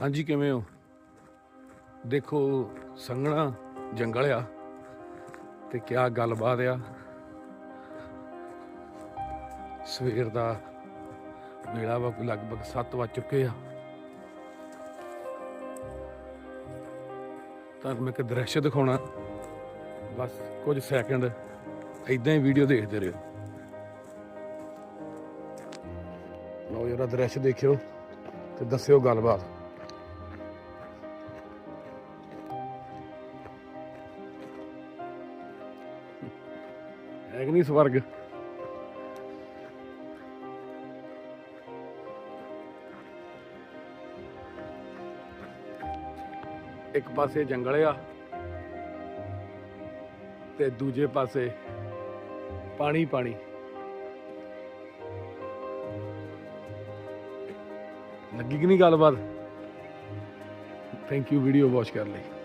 ਹਾਂਜੀ, ਕਿਵੇਂ ਹੋ? ਦੇਖੋ, ਸੰਘਣਾ ਜੰਗਲ ਆ ਤੇ ਕਿਆ ਗੱਲਬਾਤ ਆ? ਸਵੇਰ ਦਾ ਵੇਲਾ ਵਾ ਲਗਭਗ 7 ਵੱਜ ਚੁੱਕੇ ਆ। ਤੁਹਾਨੂੰ ਮੈਂ ਇੱਕ ਦ੍ਰਿਸ਼ ਦਿਖਾਉਣਾ। ਬਸ ਕੁਝ ਸੈਕਿੰਡ ਇਦਾਂ ਹੀ ਵੀਡੀਓ ਦੇਖਦੇ ਰਹੋ। ਲਓ ਜਰਾ ਦ੍ਰਿਸ਼ ਦੇਖਿਓ ਤੇ ਦੱਸਿਓ ਗੱਲਬਾਤ। ਹੈ ਕਿ ਨਹੀਂ ਸਵਰਗ। ਇੱਕ ਪਾਸੇ ਜੰਗਲ ਆ ਤੇ ਦੂਜੇ ਪਾਸੇ ਪਾਣੀ ਪਾਣੀ। ਲੱਗੀ ਕਿ ਨਹੀਂ ਗੱਲਬਾਤ? ਥੈਂਕ ਯੂ ਵੀਡੀਓ ਵਾਚ ਕਰਨ ਲਈ।